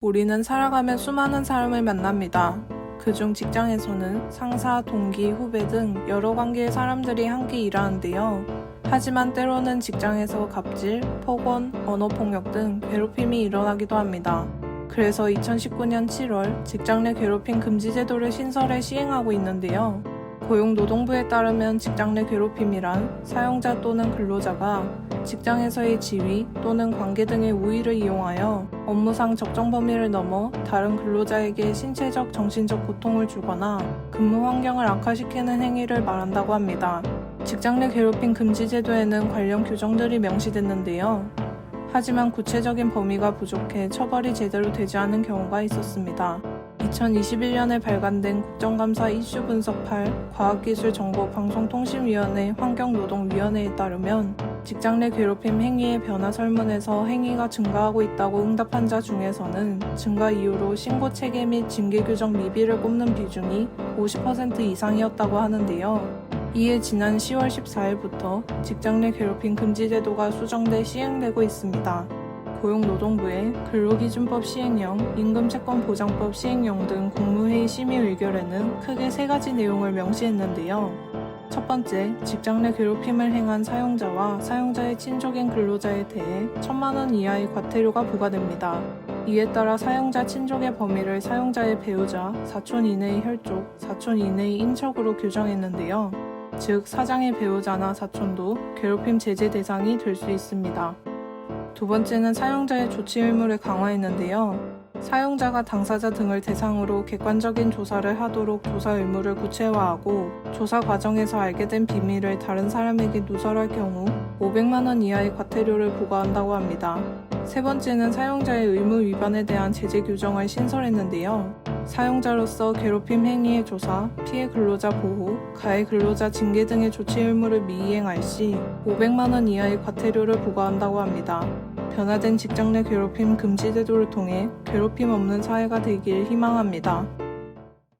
우리는 살아가며 수많은 사람을 만납니다. 그중 직장에서는 상사, 동기, 후배 등 여러 관계의 사람들이 함께 일하는데요. 하지만 때로는 직장에서 갑질, 폭언, 언어폭력 등 괴롭힘이 일어나기도 합니다. 그래서 2019년 7월 직장 내 괴롭힘 금지 제도를 신설해 시행하고 있는데요. 고용노동부에 따르면 직장 내 괴롭힘이란 사용자 또는 근로자가 직장에서의 지위 또는 관계 등의 우위를 이용하여 업무상 적정 범위를 넘어 다른 근로자에게 신체적, 정신적 고통을 주거나 근무 환경을 악화시키는 행위를 말한다고 합니다. 직장 내 괴롭힘 금지 제도에는 관련 규정들이 명시됐는데요. 하지만 구체적인 범위가 부족해 처벌이 제대로 되지 않은 경우가 있었습니다. 2021년에 발간된 국정감사 이슈 분석 8 과학기술정보방송통신위원회 환경노동위원회에 따르면 직장 내 괴롭힘 행위의 변화 설문에서 행위가 증가하고 있다고 응답한 자 중에서는 증가 이후로 신고 체계 및 징계 규정 미비를 꼽는 비중이 50% 이상이었다고 하는데요. 이에 지난 10월 14일부터 직장 내 괴롭힘 금지 제도가 수정돼 시행되고 있습니다. 고용노동부의 근로기준법 시행령, 임금채권보장법 시행령 등 국무회의 심의 의결에는 크게 세 가지 내용을 명시했는데요. 첫 번째, 직장 내 괴롭힘을 행한 사용자와 사용자의 친족인 근로자에 대해 천만 원 이하의 과태료가 부과됩니다. 이에 따라 사용자 친족의 범위를 사용자의 배우자, 사촌 이내의 혈족, 사촌 이내의 인척으로 규정했는데요. 즉, 사장의 배우자나 사촌도 괴롭힘 제재 대상이 될 수 있습니다. 두 번째는 사용자의 조치 의무를 강화했는데요. 사용자가 당사자 등을 대상으로 객관적인 조사를 하도록 조사 의무를 구체화하고 조사 과정에서 알게 된 비밀을 다른 사람에게 누설할 경우 500만 원 이하의 과태료를 부과한다고 합니다. 세 번째는 사용자의 의무 위반에 대한 제재 규정을 신설했는데요. 사용자로서 괴롭힘 행위의 조사, 피해 근로자 보호, 가해 근로자 징계 등의 조치 의무를 미이행할 시 500만 원 이하의 과태료를 부과한다고 합니다. 변화된 직장 내 괴롭힘 금지 제도를 통해 괴롭힘 없는 사회가 되길 희망합니다.